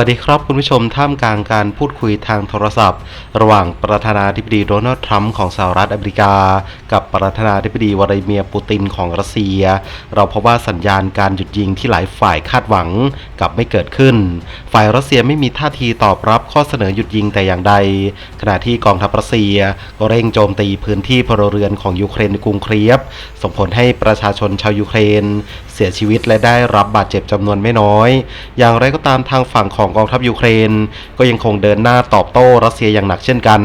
วัสดีครับคุณผู้ชมท่ามกลางการพูดคุยทางโทรศัพท์ ระหว่างประธานาธิบดีโดนัลด์ทรัมป์ของสหรัฐอเมริกา กับประธานาธิบดีวลาดิเมียร์ปูตินของรัสเซีย เราพบว่าสัญญาณการหยุดยิงที่หลายฝ่ายคาดหวังกับไม่เกิดขึ้น ฝ่ายรัสเซียไม่มีท่าทีตอบรับข้อเสนอหยุดยิงแต่อย่างใด ขณะที่กองทัพรัสเซียก็เร่งโจมตีพื้นที่พลเรือนของยูเครนในกรุงเคียฟส่งผลให้ประชาชนชาวยูเครน เสียชีวิตและได้รับบาดเจ็บจำนวนไม่น้อย อย่างไรก็ตามทางฝั่งของกองทัพยูเครน ก็ยังคงเดินหน้าตอบโต้รัสเซียอย่างหนักเช่นกัน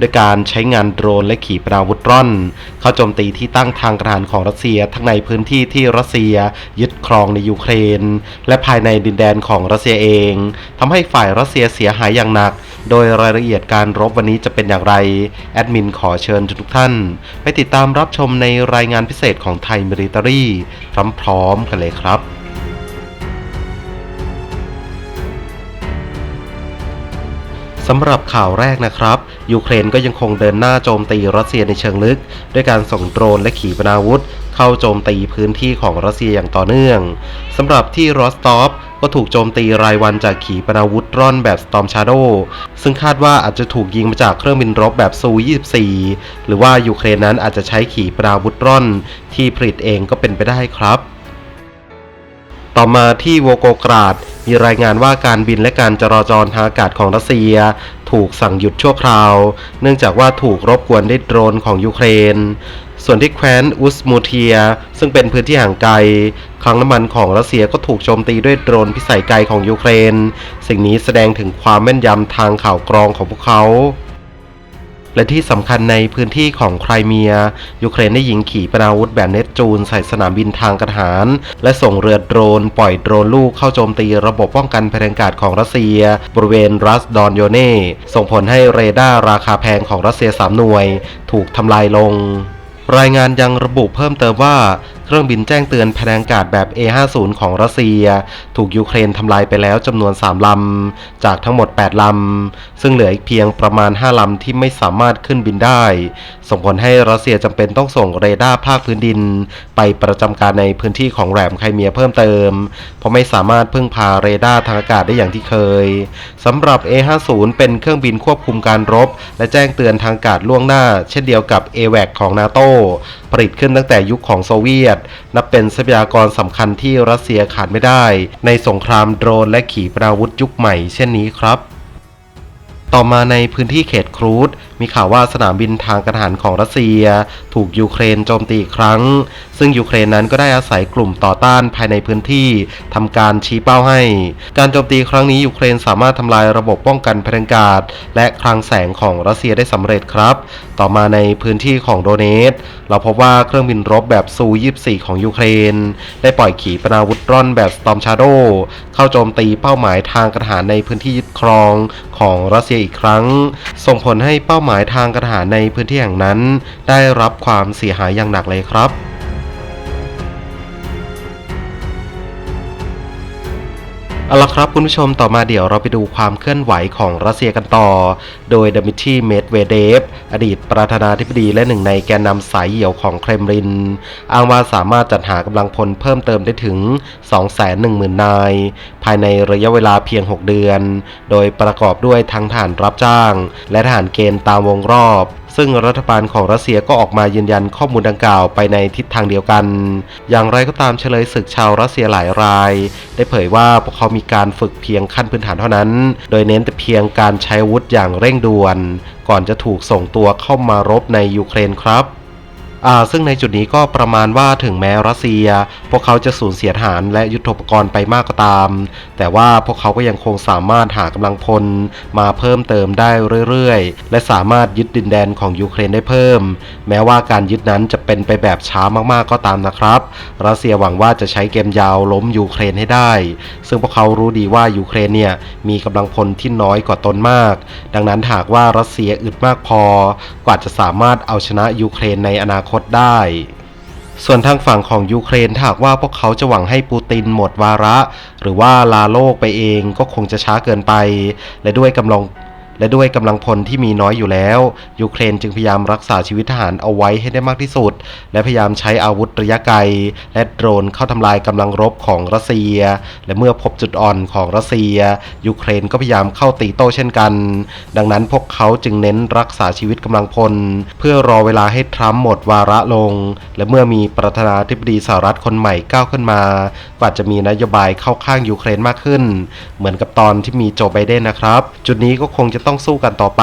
ด้วยการใช้งานโดรนและขีปนาวุธร่อน เข้าโจมตีที่ตั้งทางการของรัสเซียทั้งในพื้นที่ที่รัสเซียยึดครองในยูเครน และภายในดินแดนของรัสเซียเองทำให้ฝ่ายรัสเซียเสียหายอย่างหนัก โดยรายละเอียดการรบวันนี้จะเป็นอย่างไร แอดมินขอเชิญทุกท่าน ไปติดตามรับชมในรายงานพิเศษของไทยมิลิตารี่พร้อมๆกันเลยครับสำหรับข่าวแรกนะครับ ยูเครนก็ยังคงเดินหน้าโจมตีรัสเซียในเชิงลึก ด้วยการส่งโดรนและขีปนาวุธ เข้าโจมตีพื้นที่ของรัสเซียอย่างต่อเนื่องสำหรับที่รอสตอฟก็ถูกโจมตีรายวันจากขีปนาวุธร่อนแบบ Storm Shadow ซึ่งคาดว่าอาจจะถูกยิงมาจากเครื่องบินรบแบบซู 24 หรือว่ายูเครนนั้นอาจจะใช้ขีปนาวุธร่อน ที่ผลิตเองก็เป็นไปได้ครับ ต่อมาที่โวโกกราด มีรายงานว่าการบินและการจราจรทางอากาศของรัสเซีย ถูกสั่งหยุดชั่วคราว เนื่องจากว่าถูกรบกวนด้วยโดรนของยูเครน ส่วนที่แคว้นอุสมูเทีย ซึ่งเป็นพื้นที่ห่างไกลคลังน้ำมันของรัสเซียก็ถูกโจมตีด้วยโดรนพิสัยไกลของยูเครน สิ่งนี้แสดงถึงความแม่นยำทางข่าวกรองของพวกเขา และที่สำคัญในพื้นที่ของไครเมีย ยูเครนได้ยิงขีปนาวุธแบบเนตจูนใส่สนามบินทางกระหาร และส่งเรือโดรน ปล่อยโดรนลูกเข้าโจมตีระบบป้องกันภัยทางอากาศของรัสเซีย บริเวณรัสดอนโยเน่ ส่งผลให้เรดาร์ราคาแพงของรัสเซีย 3 หน่วย ถูกทำลายลง รายงานยังระบุเพิ่มเติมว่า เครื่องบินแจ้งเตือนพลังอากาศแบบ A50 ของรัสเซีย ถูกยูเครนทำลายไปแล้วจำนวน 3 ลำ จากทั้งหมด 8 ลำ ซึ่งเหลืออีกเพียงประมาณ 5 ลำที่ไม่สามารถขึ้นบินได้ ส่งผลให้รัสเซียจำเป็นต้องส่งเรดาร์ภาคพื้นดิน ไปประจำการในพื้นที่ของแหลมไครเมียเพิ่มเติม เพราะไม่สามารถพึ่งพาเรดาร์ทางอากาศได้อย่างที่เคยสำหรับ A50 เป็นเครื่องบินควบคุมการรบ และแจ้งเตือนทางอากาศล่วงหน้า เช่นเดียวกับ AWAC ของนาโต ผลิตขึ้นตั้งแต่ยุคของโซเวียต นับเป็นทรัพยากรสำคัญที่รัสเซียขาดไม่ได้ ในสงครามโดรนและขีปนาวุธยุคใหม่เช่นนี้ครับ ต่อมาในพื้นที่เขตครูด มีข่าวว่าสนามบินทางการทหารของรัสเซีย ถูกยูเครนโจมตีอีกครั้ง ซึ่งยูเครนนั้นก็ได้อาศัยกลุ่มต่อต้านภายในพื้นที่ทำการชี้เป้าให้ การโจมตีครั้งนี้ยูเครนสามารถทำลายระบบป้องกันพลังกาศ และคลังแสงของรัสเซียได้สำเร็จครับ ต่อมาในพื้นที่ของโดเนตเราพบว่าเครื่องบินรบแบบซู24 ของยูเครน ได้ปล่อยขีปนาวุธร่อนแบบ Storm Shadow เข้าโจมตีเป้าหมายทางการทหารในพื้นที่ยึดครองของรัสเซียอีกครั้ง ส่งผลให้เป้าหมายหมายทางการทหารในพื้นที่แห่งนั้น ได้รับความเสียหายอย่างหนักเลยครับ เอาละครับคุณผู้ชมต่อมาเดี๋ยวเราไปดูความเคลื่อนไหวของรัสเซียกันต่อ โดยดมิทรีเมดเวเดฟ อดีตประธานาธิบดีและหนึ่งในแกนนำสายเหี่ยวของเครมริน อ้างว่าสามารถจัดหากำลังพลเพิ่มเติมได้ถึง 210,000 นาย ภายในระยะเวลาเพียง 6 เดือน โดยประกอบด้วยทั้งทหารรับจ้าง และทหารเกณฑ์ตามวงรอบ ซึ่งรัฐบาลของรัสเซียก็ออกมายืนยันข้อมูลดังกล่าวไปในทิศทางเดียวกัน อย่างไรก็ตามเฉลยศึกชาวรัสเซียหลายราย ได้เผยว่าพวกเขามีการฝึกเพียงขั้นพื้นฐานเท่านั้น โดยเน้นแต่เพียงการใช้วุธอย่างเร่งด่วน ก่อนจะถูกส่งตัวเข้ามารบในยูเครนครับ ซึ่งในจุดนี้ก็ประมาณว่าถึงแม้รัสเซีย พวกเขาจะสูญเสียทหารและยุทธปกรณ์ไปมากก็ตาม แต่ว่าพวกเขาก็ยังคงสามารถหากำลังพลมาเพิ่มเติมได้เรื่อยๆ และสามารถยึดดินแดนของยูเครนได้เพิ่ม แม้ว่าการยึดนั้นจะเป็นไปแบบช้ามากๆก็ตามนะครับ รัสเซียหวังว่าจะใช้เกมยาวล้มยูเครนให้ได้ ซึ่งพวกเขารู้ดีว่ายูเครนเนี่ยมีกำลังพลที่น้อยกว่าตนมาก ดังนั้นหากว่ารัสเซียอึดมากพอก็อาจะสามารถเอาชนะยูเครนในอนาคตคตได้ ส่วนทางฝั่งของยูเครนถ้าหากว่าพวกเขาจะหวังให้ปูตินหมดวาระ หรือว่าลาโลกไปเองก็คงจะช้าเกินไป และด้วยกำลัง และด้วยกำลังพลที่มีน้อยอยู่แล้ว ยูเครนจึงพยายามรักษาชีวิตทหารเอาไว้ให้ได้มากที่สุด และพยายามใช้อาวุธระยะไกล และโดรนเข้าทำลายกำลังรบของรัสเซีย และเมื่อพบจุดอ่อนของรัสเซีย ยูเครนก็พยายามเข้าตีโต้เช่นกัน ดังนั้นพวกเขาจึงเน้นรักษาชีวิตกำลังพล เพื่อรอเวลาให้ทรัมป์หมดวาระลง และเมื่อมีประธานาธิบดีสหรัฐคนใหม่ก้าวขึ้นมา ก็อาจจะมีนโยบายเข้าข้างยูเครนมากขึ้น เหมือนกับตอนที่มีโจไบเดนนะครับ จุดนี้ก็คงจะต้ององสู้กันต่อไป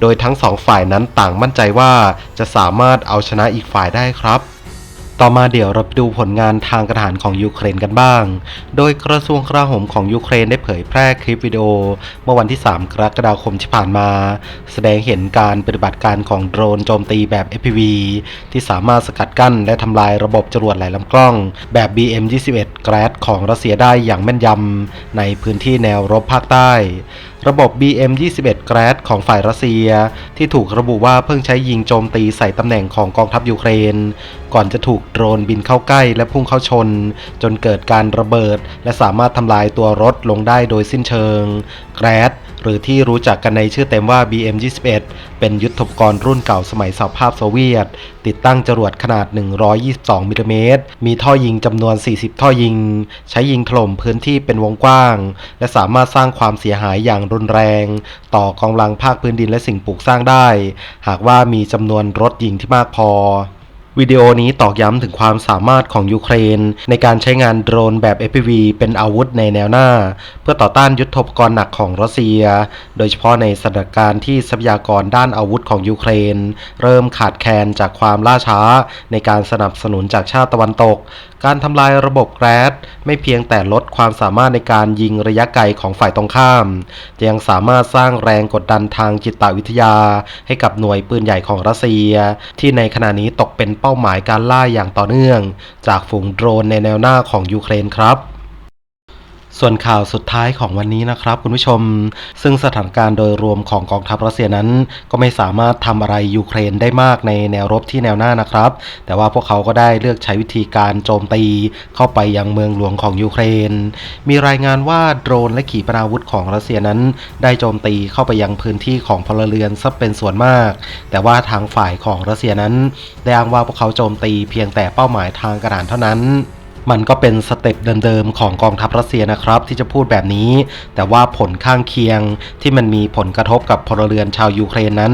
โดยทั้งสองฝ่ายนั้นต่างมั่นใจว่าจะสามารถเอาชนะอีกฝ่ายได้ครับต่อมาเดี๋ยวเราไปดูผลงานทางการทหารของยูเครนกันบ้าง โดยกระทรวงกลาโหมของยูเครนได้เผยแพร่คลิปวิดีโอ เมื่อวันที่ 3 กรกฎาคมที่ผ่านมา แสดงเห็นการปฏิบัติการของโดรนโจมตีแบบ FPV ที่สามารถสกัดกั้นและทำลายระบบจรวดหลายลำกล้อง แบบ BM-21 Grad ของรัสเซียได้อย่างแม่นยำในพื้นที่แนวรบภาคใต้ ระบบ BM-21 Grad ของฝ่ายรัสเซีย ที่ถูกระบุว่าเพิ่งใช้ยิงโจมตีใส่ตำแหน่งของกองทัพยูเครน ก่อนจะถูกโดรนบินเข้าใกล้และพุ่งเข้าชน จนเกิดการระเบิด และสามารถทำลายตัวรถลงได้โดยสิ้นเชิง Grad หรือที่รู้จักกันในชื่อเต็มว่า BM-21 เป็นยุทธปกรณ์รุ่นเก่าสมัยสหภาพโซเวียต ติดตั้งจรวดขนาด 122มิลลิเมตร มีท่อยิงจำนวน 40 ท่อยิง ใช้ยิงถล่มพื้นที่เป็นวงกว้าง และสามารถสร้างความเสียหายอย่างรุนแรง ต่อกองกำลังภาคพื้นดินและสิ่งปลูกสร้างได้ หากว่ามีจำนวนรถยิงที่มากพอ วิดีโอนี้ตอกย้ำถึงความสามารถของยูเครน ในการใช้งานโดรนแบบ FPV เป็นอาวุธในแนวหน้า เพื่อต่อต้านยุทธปกรณ์หนักของรัสเซีย โดยเฉพาะในสถานการณ์ที่ทรัพยากรด้านอาวุธของยูเครน เริ่มขาดแคลนจากความล่าช้า ในการสนับสนุนจากชาติตะวันตก การทำลายระบบแกรดไม่เพียงแต่ลดความสามารถในการยิงระยะไกลของฝ่ายตรงข้ามแต่ยังสามารถสร้างแรงกดดันทางจิตวิทยา ให้กับหน่วยปืนใหญ่ของรัสเซีย ที่ในขณะนี้ตกเป็นเป้าหมายการล่าอย่างต่อเนื่อง จากฝูงโดรนในแนวหน้าของยูเครนครับ ส่วนข่าวสุดท้ายของวันนี้นะครับคุณผู้ชม ซึ่งสถานการณ์โดยรวมของกองทัพรัสเซียนั้น ก็ไม่สามารถทำอะไรยูเครนได้มากในแนวรบที่แนวหน้านะครับ แต่ว่าพวกเขาก็ได้เลือกใช้วิธีการโจมตีเข้าไปยังเมืองหลวงของยูเครน มีรายงานว่าโดรนและขีปนาวุธของรัสเซียนั้น ได้โจมตีเข้าไปยังพื้นที่ของพลเรือนซะเป็นส่วนมาก แต่ว่าทางฝ่ายของรัสเซียนั้นได้อ้างว่าพวกเขาโจมตีเพียงแต่เป้าหมายทางกรทหารเท่านั้น มันก็เป็นสเต็ปเดิมๆของกองทัพรัสเซียนะครับ ที่จะพูดแบบนี้ แต่ว่าผลข้างเคียงที่มันมีผลกระทบกับพลเรือนชาวยูเครนนั้น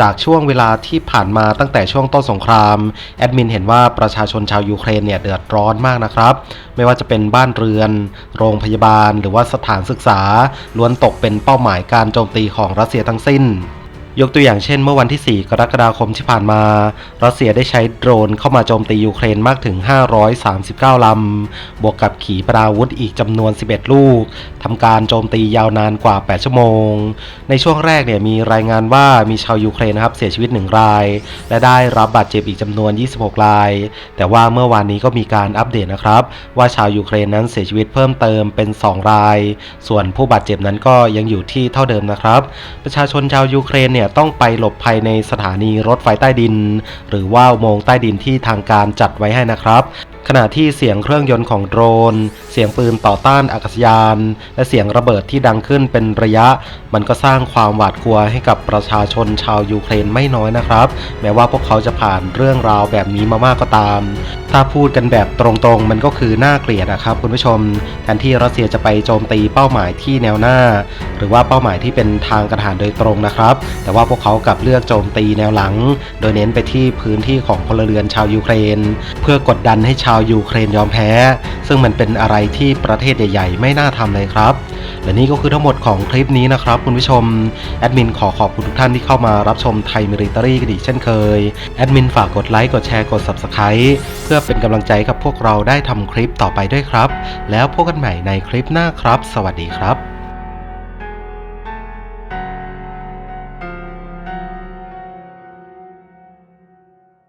จากช่วงเวลาที่ผ่านมาตั้งแต่ช่วงต้นสงคราม แอดมินเห็นว่าประชาชนชาวยูเครนเนี่ยเดือดร้อนมากนะครับ ไม่ว่าจะเป็นบ้านเรือน โรงพยาบาล หรือว่าสถานศึกษา ล้วนตกเป็นเป้าหมายการโจมตีของรัสเซียทั้งสิ้น ยกตัวอย่างเช่นเมื่อวันที่ 4 กรกฎาคมที่ผ่านมา รัสเซียได้ใช้โดรนเข้ามาโจมตียูเครนมากถึง 539 ลำ บวกกับขีปนาวุธอีกจำนวน 11 ลูก ทำการโจมตียาวนานกว่า 8 ชั่วโมง ในช่วงแรกเนี่ยมีรายงานว่ามีชาวยูเครนนะครับเสียชีวิต 1 ราย และได้รับบาดเจ็บอีกจำนวน 26 ราย แต่ว่าเมื่อวานนี้ก็มีการอัปเดตนะครับ ว่าชาวยูเครนนั้นเสียชีวิตเพิ่มเติมเป็น 2 ราย ส่วนผู้บาดเจ็บนั้นก็ยังอยู่ที่เท่าเดิมนะครับ ประชาชนชาวยูเครนเนี่ยต้องไปหลบภัยในสถานีรถไฟใต้ดิน หรือว่าอุโมงค์ใต้ดินที่ทางการจัดไว้ให้นะครับขณะที่เสียงเครื่องยนต์ของโดรน เสียงปืนต่อต้านอากาศยาน และเสียงระเบิดที่ดังขึ้นเป็นระยะ มันก็สร้างความหวาดกลัวให้กับประชาชนชาวยูเครนไม่น้อยนะครับ แม้ว่าพวกเขาจะผ่านเรื่องราวแบบนี้มามากก็ตาม ถ้าพูดกันแบบตรงๆ มันก็คือน่าเกลียดนะครับคุณผู้ชม แทนที่รัสเซียจะไปโจมตีเป้าหมายที่แนวหน้า หรือว่าเป้าหมายที่เป็นทางกระฐานโดยตรงนะครับ แต่ว่าพวกเขากลับเลือกโจมตีแนวหลัง โดยเน้นไปที่พื้นที่ของพลเรือนชาวยูเครน เพื่อกดดันให้ชาาวยูเครนยอมแพ้ ซึ่งมันเป็นอะไรที่ประเทศใหญ่ๆ ไม่น่าทำเลยครับ และนี่ก็คือทั้งหมดของคลิปนี้นะครับคุณผู้ชม แอดมินขอขอบคุณทุกท่านที่เข้ามารับชมไทยมิริตรีกันอีกเช่นเคย แอดมินฝากกดไลค์ กดแชร์ กด Subscribe เพื่อเป็นกำลังใจกับพวกเราได้ทำคลิปต่อไปด้วยครับ แล้วพบกันใหม่ในคลิปหน้าครับ สวัสดีครับ